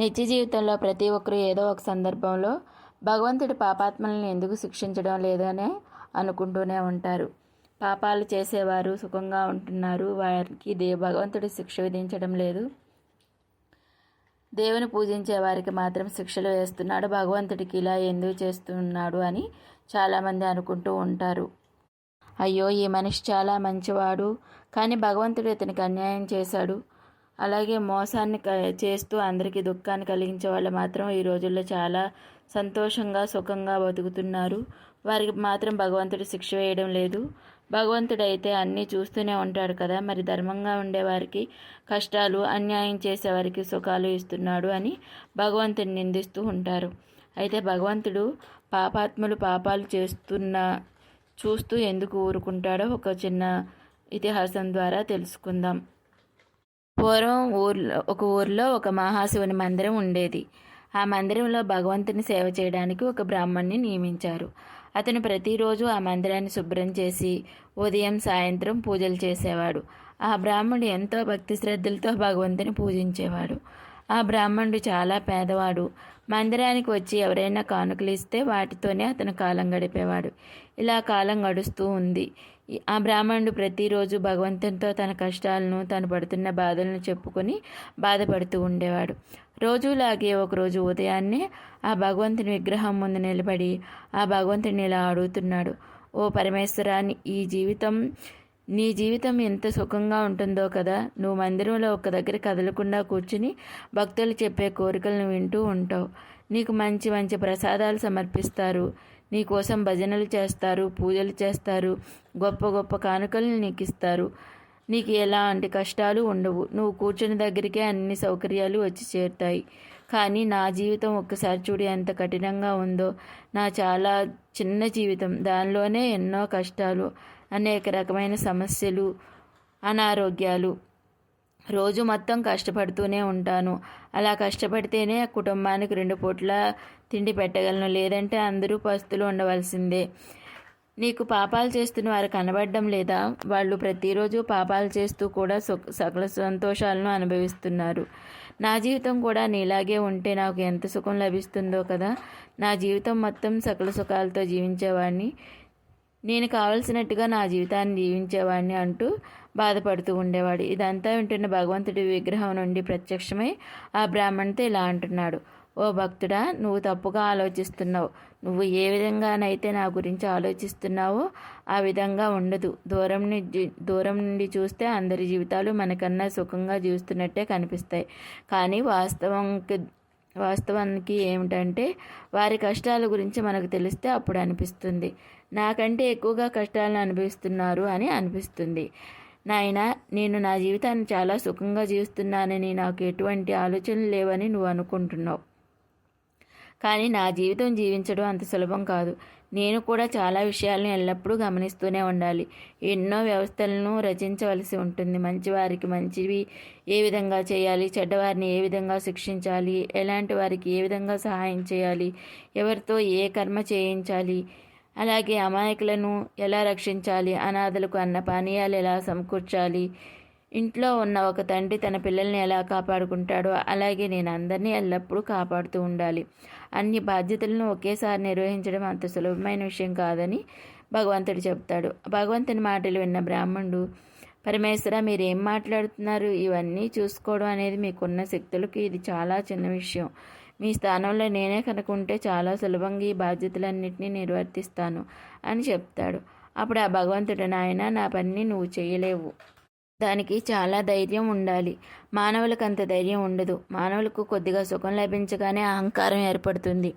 నిత్య జీవితంలో ప్రతి ఒక్కరూ ఏదో ఒక సందర్భంలో భగవంతుడి పాపాత్మలను ఎందుకు శిక్షించడం లేదనే అనుకుంటూనే ఉంటారు. పాపాలు చేసేవారు సుఖంగా ఉంటున్నారు. వారికి దే భగవంతుడి శిక్ష విధించడం లేదు. దేవుని పూజించే వారికి మాత్రం శిక్షలు వేస్తున్నాడు. భగవంతుడికి ఇలా ఎందుకు చేస్తున్నాడు అని చాలామంది అనుకుంటూ ఉంటారు. అయ్యో ఈ మనిషి చాలా మంచివాడు. కానీ భగవంతుడు ఇతనికి అన్యాయం చేశాడు. అలాగే మోసాన్ని క- చేస్తూ అందరికీ దుఃఖాన్ని కలిగించే వాళ్ళు మాత్రం ఈ రోజుల్లో చాలా సంతోషంగా సుఖంగా బతుకుతున్నారు. వారికి మాత్రం భగవంతుడు శిక్ష వేయడం లేదు. భగవంతుడు అయితే అన్నీ చూస్తూనే ఉంటాడు కదా. మరి ధర్మంగా ఉండేవారికి కష్టాలు అన్యాయం చేసేవారికి సుఖాలు ఇస్తున్నాడు అని భగవంతుని నిందిస్తూ ఉంటారు. అయితే భగవంతుడు పాపాత్ములు పాపాలు చేస్తున్న చూస్తూ ఎందుకు ఊరుకుంటాడో ఒక చిన్న ఇతిహాసం ద్వారా తెలుసుకుందాం. పూర్వం ఊర్లో ఒక ఊర్లో ఒక మహాశివుని మందిరం ఉండేది. ఆ మందిరంలో భగవంతుని సేవ చేయడానికి ఒక బ్రాహ్మణ్ణి నియమించారు. అతను ప్రతిరోజు ఆ మందిరాన్ని శుభ్రం చేసి ఉదయం సాయంత్రం పూజలు చేసేవాడు. ఆ బ్రాహ్మణుడు ఎంతో భక్తి శ్రద్ధలతో భగవంతుని పూజించేవాడు. ఆ బ్రాహ్మణుడు చాలా పేదవాడు. మందిరానికి వచ్చి ఎవరైనా కానుకలు ఇస్తే వాటితోనే అతను కాలం గడిపేవాడు. ఇలా కాలం గడుస్తూ ఉంది. ఆ బ్రాహ్మణుడు ప్రతిరోజు భగవంతునితో తన కష్టాలను తను పడుతున్న బాధలను చెప్పుకొని బాధపడుతూ ఉండేవాడు. రోజులాగే ఒకరోజు ఉదయాన్నే ఆ భగవంతుని విగ్రహం ముందు నిలబడి ఆ భగవంతుని ఇలా అడుగుతున్నాడు. ఓ పరమేశ్వరాన్ని ఈ జీవితం నీ జీవితం ఎంత సుఖంగా ఉంటుందో కదా నువ్వు మందిరంలో ఒక దగ్గర కదలకుండా కూర్చుని భక్తులు చెప్పే కోరికలను వింటూ ఉంటావు. నీకు మంచి మంచి ప్రసాదాలు సమర్పిస్తారు. నీ కోసం భజనలు చేస్తారు పూజలు చేస్తారు గొప్ప గొప్ప కానుకలను నీకు ఇస్తారు నీకు ఎలాంటి కష్టాలు ఉండవు. నువ్వు కూర్చుని దగ్గరికే అన్ని సౌకర్యాలు వచ్చి చేరుతాయి. కానీ నా జీవితం ఒక్కసారి చూడు ఎంత కఠినంగా ఉందో. నా చాలా చిన్న జీవితం. దానిలోనే ఎన్నో కష్టాలు అనేక రకమైన సమస్యలు అనారోగ్యాలు. రోజు మొత్తం కష్టపడుతూనే ఉంటాను. అలా కష్టపడితేనే కుటుంబానికి రెండు పూట్ల తిండి పెట్టగలను. లేదంటే అందరూ పస్తులు ఉండవలసిందే. నీకు పాపాలు చేస్తున్న వారు కనబడడం లేదా వాళ్ళు ప్రతిరోజు పాపాలు చేస్తూ కూడా సుఖ సకల సంతోషాలను అనుభవిస్తున్నారు. నా జీవితం కూడా నీలాగే ఉంటే నాకు ఎంత సుఖం లభిస్తుందో కదా. నా జీవితం మొత్తం సకల సుఖాలతో జీవించేవాడిని నేను కావలసినట్టుగా నా జీవితాన్ని జీవించేవాడిని అంటూ బాధపడుతూ ఉండేవాడు. ఇదంతా వింటున్న భగవంతుడి విగ్రహం నుండి ప్రత్యక్షమై ఆ బ్రాహ్మణుతో ఇలా అంటున్నాడు. ఓ భక్తుడా నువ్వు తప్పుగా ఆలోచిస్తున్నావు. నువ్వు ఏ విధంగానైతే నా గురించి ఆలోచిస్తున్నావో ఆ విధంగా ఉండదు. దూరం నుంచి దూరం నుండి చూస్తే అందరి జీవితాలు మనకన్నా సుఖంగా జీవిస్తున్నట్టే కనిపిస్తాయి. కానీ వాస్తవంకి వాస్తవానికి ఏమిటంటే వారి కష్టాల గురించి మనకు తెలిస్తే అప్పుడు అనిపిస్తుంది. నాకంటే ఎక్కువగా కష్టాలను అనుభవిస్తున్నారు అని అనిపిస్తుంది. నాయన నేను నా జీవితాన్ని చాలా సుఖంగా జీవిస్తున్నానని నాకు ఎటువంటి ఆలోచనలు లేవని నువ్వు అనుకుంటున్నావు. కానీ నా జీవితం జీవించడం అంత సులభం కాదు. నేను కూడా చాలా విషయాలను ఎల్లప్పుడూ గమనిస్తూనే ఉండాలి. ఎన్నో వ్యవస్థలను రచించవలసి ఉంటుంది. మంచివారికి మంచివి ఏ విధంగా చేయాలి? చెడ్డవారిని ఏ విధంగా శిక్షించాలి? ఎలాంటి వారికి ఏ విధంగా సహాయం చేయాలి? ఎవరితో ఏ కర్మ చేయించాలి? అలాగే అమాయకులను ఎలా రక్షించాలి? అనాథలకు అన్న పానీయాలు ఎలా సమకూర్చాలి? ఇంట్లో ఉన్న ఒక తండ్రి తన పిల్లల్ని ఎలా కాపాడుకుంటాడో అలాగే నేను అందరినీ ఎల్లప్పుడూ కాపాడుతూ ఉండాలి. అన్ని బాధ్యతలను ఒకేసారి నిర్వహించడం అంత సులభమైన విషయం కాదని భగవంతుడు చెప్తాడు. భగవంతుని మాటలు విన్న బ్రాహ్మణుడు పరమేశ్వర మీరు ఏం మాట్లాడుతున్నారు? ఇవన్నీ చూసుకోవడం అనేది మీకున్న శక్తులకు ఇది చాలా చిన్న విషయం. మీ స్థానంలో నేనే కనుకుంటే చాలా సులభంగా ఈ బాధ్యతలన్నింటినీ నిర్వర్తిస్తాను అని చెప్తాడు. అప్పుడు ఆ భగవంతుడు నాయన నా పని నువ్వు చేయలేవు. దానికి చాలా ధైర్యం ఉండాలి. మానవులకు అంత ధైర్యం ఉండదు. మానవులకు కొద్దిగా సుఖం లభించగానే అహంకారం ఏర్పడుతుంది.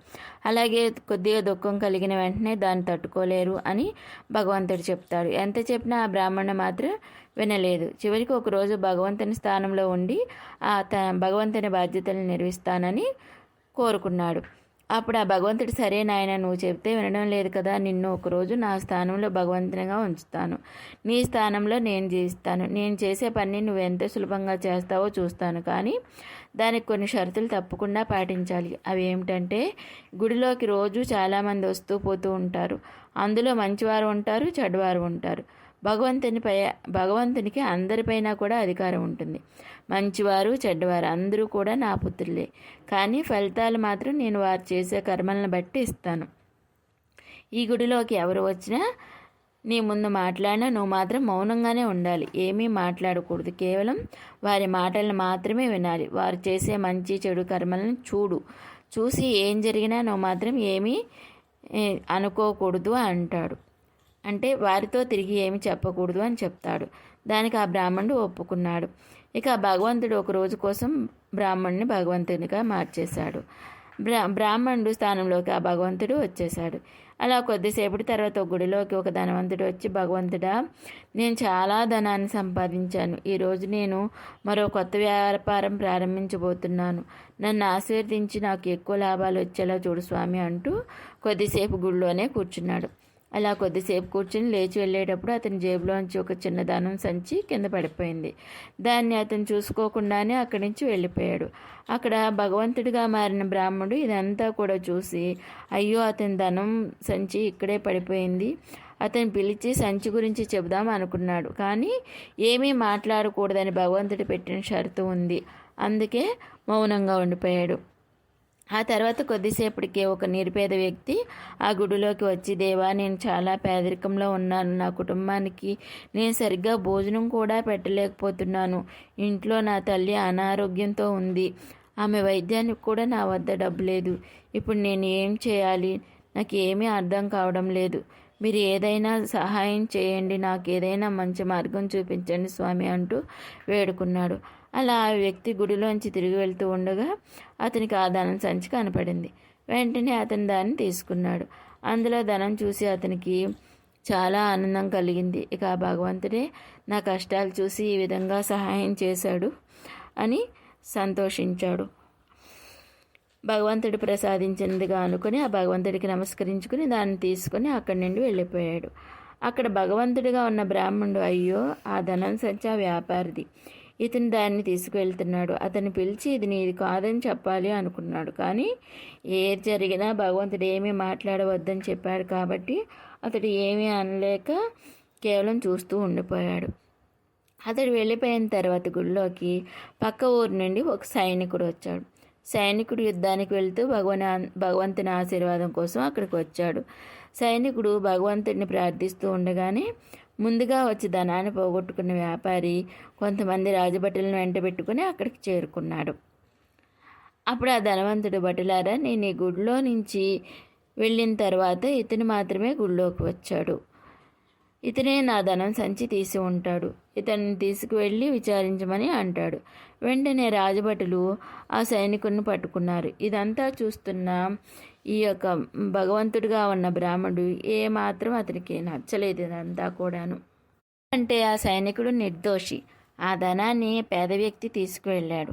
అలాగే కొద్దిగా దుఃఖం కలిగిన వెంటనే దాన్ని తట్టుకోలేరు అని భగవంతుడు చెప్తాడు. ఎంత చెప్పినా ఆ బ్రాహ్మణ మాత్రం వినలేదు. చివరికి ఒకరోజు భగవంతుని స్థానంలో ఉండి ఆ త భగవంతుని బాధ్యతలు నిర్వహిస్తానని కోరుకున్నాడు. అప్పుడు ఆ భగవంతుడు సరే నాయన నువ్వు చెప్తే వినడం లేదు కదా నిన్ను ఒకరోజు నా స్థానంలో భగవంతునిగా ఉంచుతాను. నీ స్థానంలో నేను జీవిస్తాను. నేను చేసే పని నువ్వు ఎంత సులభంగా చేస్తావో చూస్తాను. కానీ దానికి కొన్ని షరతులు తప్పకుండా పాటించాలి. అవి ఏమిటంటే గుడిలోకి రోజు చాలామంది వస్తూ పోతూ ఉంటారు. అందులో మంచివారు ఉంటారు చెడ్డవారు ఉంటారు. భగవంతునిపై భగవంతునికి అందరిపైన కూడా అధికారం ఉంటుంది. మంచివారు చెడ్డవారు అందరూ కూడా నా పుత్రులే. కానీ ఫలితాలు మాత్రం నేను వారు చేసే కర్మలను బట్టి ఇస్తాను. ఈ గుడిలోకి ఎవరు వచ్చినా నీ ముందు మాట్లాడినా నువ్వు మాత్రం మౌనంగానే ఉండాలి. ఏమీ మాట్లాడకూడదు. కేవలం వారి మాటలను మాత్రమే వినాలి. వారు చేసే మంచి చెడు కర్మలను చూడు. చూసి ఏం జరిగినా నువ్వు మాత్రం ఏమీ అనుకోకూడదు అంటాడు. అంటే వారితో తిరిగి ఏమి చెప్పకూడదు అని చెప్తాడు. దానికి ఆ బ్రాహ్మణుడు ఒప్పుకున్నాడు. ఇక ఆ భగవంతుడు ఒక రోజు కోసం బ్రాహ్మణుని భగవంతునిగా మార్చేశాడు. బ్రా బ్రాహ్మణుడు స్థానంలోకి ఆ భగవంతుడు వచ్చేశాడు. అలా కొద్దిసేపటి తర్వాత ఒక గుడిలోకి ఒక ధనవంతుడు వచ్చి భగవంతుడా నేను చాలా ధనాన్ని సంపాదించాను. ఈరోజు నేను మరో కొత్త వ్యాపారం ప్రారంభించబోతున్నాను. నన్ను ఆశీర్వదించి నాకు ఎక్కువ లాభాలు వచ్చేలా చూడు స్వామి అంటూ కొద్దిసేపు గుడిలోనే కూర్చున్నాడు. అలా కొద్దిసేపు కూర్చుని లేచి వెళ్ళేటప్పుడు అతని జేబులోంచి ఒక చిన్న ధనం సంచి కింద పడిపోయింది. దాన్ని అతను చూసుకోకుండానే అక్కడి నుంచి వెళ్ళిపోయాడు. అక్కడ భగవంతుడిగా మారిన బ్రాహ్మడు ఇదంతా కూడా చూసి అయ్యో అతని ధనం సంచి ఇక్కడే పడిపోయింది. అతను పిలిచి సంచి గురించి చెబుదాం అనుకున్నాడు. కానీ ఏమీ మాట్లాడకూడదని భగవంతుడు పెట్టిన షరతు ఉంది. అందుకే మౌనంగా ఉండిపోయాడు. ఆ తర్వాత కొద్దిసేపటికే ఒక నిరుపేద వ్యక్తి ఆ గుడిలోకి వచ్చి దేవా నేను చాలా పేదరికంలో ఉన్నాను. నా కుటుంబానికి నేను సరిగ్గా భోజనం కూడా పెట్టలేకపోతున్నాను. ఇంట్లో నా తల్లి అనారోగ్యంతో ఉంది. ఆమె వైద్యానికి కూడా నా వద్ద డబ్బు లేదు. ఇప్పుడు నేను ఏం చేయాలి? నాకు ఏమీ అర్థం కావడం లేదు. మీరు ఏదైనా సహాయం చేయండి. నాకు ఏదైనా మంచి మార్గం చూపించండి స్వామి అంటూ వేడుకున్నాడు. అలా ఆ వ్యక్తి గుడిలోంచి తిరిగి వెళ్తూ ఉండగా అతనికి ఆ ధనం సంచి కనపడింది. వెంటనే అతను దాన్ని తీసుకున్నాడు. అందులో ధనం చూసి అతనికి చాలా ఆనందం కలిగింది. ఇక ఆ భగవంతుడే నా కష్టాలు చూసి ఈ విధంగా సహాయం చేశాడు అని సంతోషించాడు. భగవంతుడు ప్రసాదించినదిగా అనుకుని ఆ భగవంతుడికి నమస్కరించుకుని దాన్ని తీసుకుని అక్కడి నుండి వెళ్ళిపోయాడు. అక్కడ భగవంతుడిగా ఉన్న బ్రాహ్మణుడు అయ్యో ఆ ధనం సంచి ఆ వ్యాపారిది. ఇతను దాన్ని తీసుకువెళ్తున్నాడు. అతన్ని పిలిచి ఇది నీది కాదని చెప్పాలి అనుకున్నాడు. కానీ ఏది జరిగినా భగవంతుడు ఏమీ మాట్లాడవద్దని చెప్పాడు కాబట్టి అతడు ఏమీ అనలేక కేవలం చూస్తూ ఉండిపోయాడు. అతడు వెళ్ళిపోయిన తర్వాత గుడిలోకి పక్క ఊరు నుండి ఒక సైనికుడు వచ్చాడు. సైనికుడు యుద్ధానికి వెళ్తూ భగవన్ భగవంతుని ఆశీర్వాదం కోసం అక్కడికి వచ్చాడు. సైనికుడు భగవంతుడిని ప్రార్థిస్తూ ఉండగానే ముందుగా వచ్చి ధనాన్ని పోగొట్టుకున్న వ్యాపారి కొంతమంది రాజభటులను వెంట పెట్టుకుని అక్కడికి చేరుకున్నాడు. అప్పుడు ఆ ధనవంతుడు భటులారా నేను ఈ గుడిలో నుంచి వెళ్ళిన తర్వాత ఇతను మాత్రమే గుడిలోకి వచ్చాడు. ఇతనే నా ధనం సంచి తీసి ఉంటాడు. ఇతన్ని తీసుకువెళ్ళి విచారించమని అంటాడు. వెంటనే రాజభటులు ఆ సైనికుడిని పట్టుకున్నారు. ఇదంతా చూస్తున్న ఈ యొక్క భగవంతుడిగా ఉన్న బ్రాహ్మడు ఏ మాత్రం అతనికి నచ్చలేదు ఇదంతా కూడాను. అంటే ఆ సైనికుడు నిర్దోషి. ఆ ధనాన్ని పేద వ్యక్తి తీసుకువెళ్ళాడు.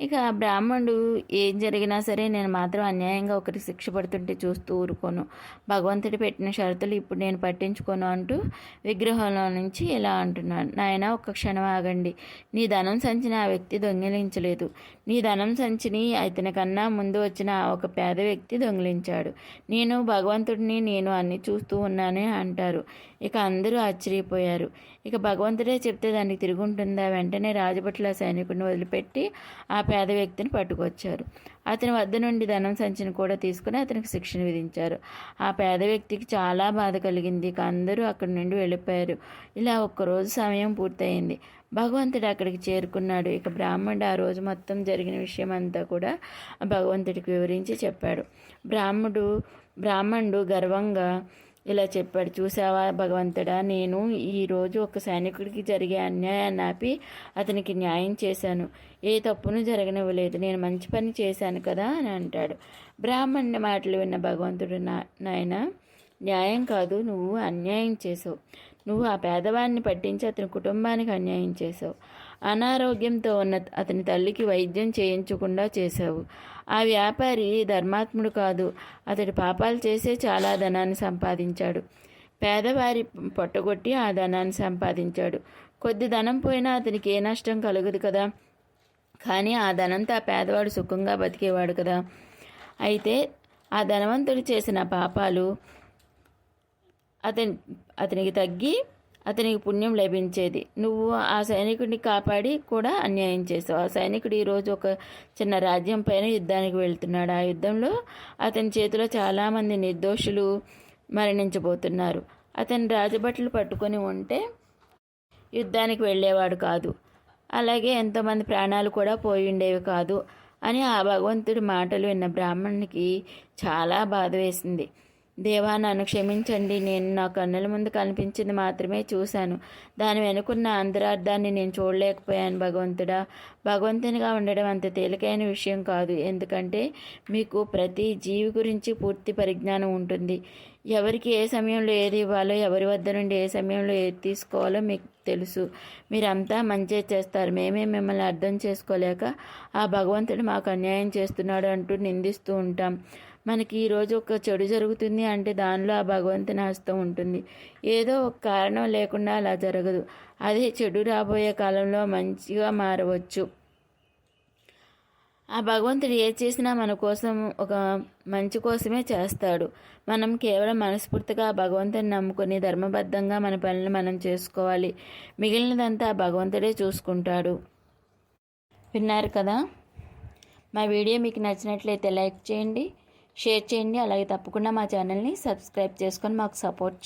ఇక ఆ బ్రాహ్మణుడు ఏం జరిగినా సరే నేను మాత్రం అన్యాయంగా ఒకరికి శిక్ష పడుతుంటే చూస్తూ ఊరుకోను. భగవంతుడు పెట్టిన షరతులు ఇప్పుడు నేను పట్టించుకోను అంటూ విగ్రహంలో నుంచి ఇలా అంటున్నాను నాయన ఒక్క క్షణం ఆగండి. నీ ధనం సంచిని ఆ వ్యక్తి దొంగిలించలేదు. నీ ధనం సంచిని ఇతని కన్నా ముందు వచ్చిన ఒక పేద వ్యక్తి దొంగిలించాడు. నేను భగవంతుడిని నేను అన్ని చూస్తూ ఉన్నానే అంటారు. ఇక అందరూ ఆశ్చర్యపోయారు. ఇక భగవంతుడే చెప్తే దానికి తిరుగుంటుందా? వెంటనే రాజభట్ల సైనికుడిని వదిలిపెట్టి ఆ పేద వ్యక్తిని పట్టుకొచ్చారు. అతని వద్ద నుండి ధనం సంచిని కూడా తీసుకుని అతనికి శిక్షణ విధించారు. ఆ పేద వ్యక్తికి చాలా బాధ కలిగింది. ఇక అందరూ అక్కడి నుండి వెళ్ళిపోయారు. ఇలా ఒక్కరోజు సమయం పూర్తయింది. భగవంతుడు అక్కడికి చేరుకున్నాడు. ఇక బ్రాహ్మణుడు ఆ రోజు మొత్తం జరిగిన విషయం అంతా కూడా భగవంతుడికి వివరించి చెప్పాడు. బ్రాహ్మడు బ్రాహ్మణుడు గర్వంగా ఇలా చెప్పాడు. చూసావా భగవంతుడా నేను ఈరోజు ఒక సైనికుడికి జరిగే అన్యాయాన్ని ఆపి అతనికి న్యాయం చేశాను. ఏ తప్పును జరగనివ్వలేదు. నేను మంచి పని చేశాను కదా అని అంటాడు. బ్రాహ్మణుని మాటలు విన్న భగవంతుడు నా నాయన న్యాయం కాదు నువ్వు అన్యాయం చేసావు నువ్వు ఆ పేదవాడిని పట్టించి అతని కుటుంబానికి అన్యాయం చేసావు అనారోగ్యంతో ఉన్న అతని తల్లికి వైద్యం చేయించకుండా చేశావు. ఆ వ్యాపారి ధర్మాత్ముడు కాదు. అతడు పాపాలు చేసే చాలా ధనాన్ని సంపాదించాడు. పేదవారి పొట్టగొట్టి ఆ ధనాన్ని సంపాదించాడు. కొద్ది ధనం పోయినా అతనికి ఏ నష్టం కలగదు కదా. కానీ ఆ ధనంతో ఆ పేదవాడు సుఖంగా బతికేవాడు కదా. అయితే ఆ ధనవంతుడు చేసిన పాపాలు అతని అతనికి తగ్గి అతనికి పుణ్యం లభించేది. నువ్వు ఆ సైనికుడిని కాపాడి కూడా అన్యాయం చేసావు. ఆ సైనికుడు ఈరోజు ఒక చిన్న రాజ్యం పైన యుద్ధానికి వెళ్తున్నాడు. ఆ యుద్ధంలో అతని చేతిలో చాలామంది నిర్దోషులు మరణించబోతున్నారు. అతని రాజభట్లు పట్టుకొని ఉంటే యుద్ధానికి వెళ్ళేవాడు కాదు. అలాగే ఎంతోమంది ప్రాణాలు కూడా పోయి ఉండేవి కాదు అని ఆ భగవంతుడి మాటలు విన్న బ్రాహ్మణునికి చాలా బాధ వేసింది. దేవా నన్ను క్షమించండి. నేను నా కన్నుల ముందు కనిపించింది మాత్రమే చూశాను. దాని వెనుకున్న అంతరార్థాన్ని నేను చూడలేకపోయాను భగవంతుడా. భగవంతునిగా ఉండడం అంత తేలికైన విషయం కాదు. ఎందుకంటే మీకు ప్రతి జీవి గురించి పూర్తి పరిజ్ఞానం ఉంటుంది. ఎవరికి ఏ సమయంలో ఏది ఇవ్వాలో ఎవరి వద్ద నుండి ఏ సమయంలో ఏది తీసుకోవాలో మీకు తెలుసు. మీరంతా మంచి చేస్తారు. మేమే మిమ్మల్ని అర్థం చేసుకోలేక ఆ భగవంతుడు మాకు అన్యాయం చేస్తున్నాడు అంటూ నిందిస్తూ ఉంటాం. మనకి ఈరోజు ఒక చెడు జరుగుతుంది అంటే దానిలో ఆ భగవంతుని హస్తం ఉంటుంది. ఏదో ఒక కారణం లేకుండా అలా జరగదు. అదే చెడు రాబోయే కాలంలో మంచిగా మారవచ్చు. ఆ భగవంతుడు ఏ చేసినా మన కోసం ఒక మంచి కోసమే చేస్తాడు. మనం కేవలం మనస్ఫూర్తిగా ఆ భగవంతుని నమ్ముకొని ధర్మబద్ధంగా మన పనులు మనం చేసుకోవాలి. మిగిలినదంతా ఆ భగవంతుడే చూసుకుంటాడు. విన్నారు కదా? మా వీడియో మీకు నచ్చినట్లయితే లైక్ చేయండి. షేర్ చేయండి అలాగే తప్పకుండా మా ఛానల్ని సబ్స్క్రైబ్ చేసుకొని మాకు సపోర్ట్ చేయండి.